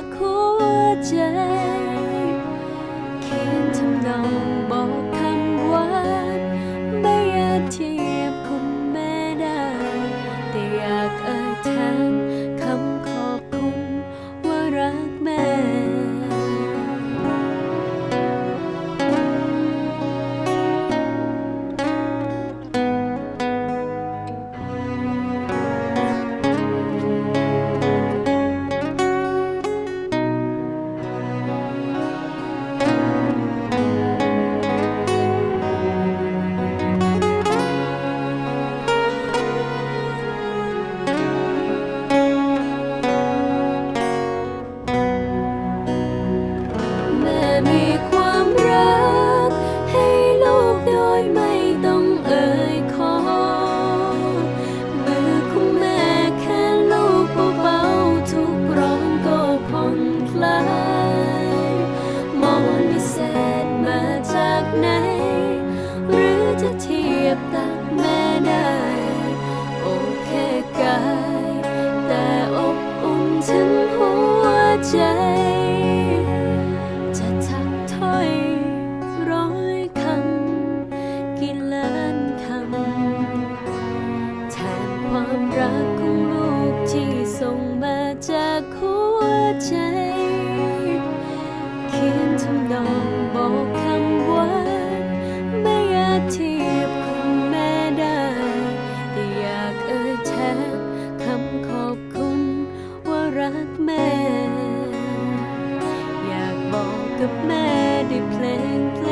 งม แม่มีความรัก ให้ลูกโดยไม่ต้องเอ่ยขอ มือของแม่แค่ลูกเบาๆทุกร้อนก็ผ่อนคลายมองวิเศษมาจากไหน หรือจะเทียบตักแม่ได้ โอเคกาย แต่อบอุ่นถึงหัวใจ ใจ เขียนทำนองบอกคำว่า ไม่อาจเทียบคุณแม่ได้ แต่อยากเอ่ยแทนคำขอบคุณว่ารักแม่ อยากบอกกับแม่ด้วยเพลงเพล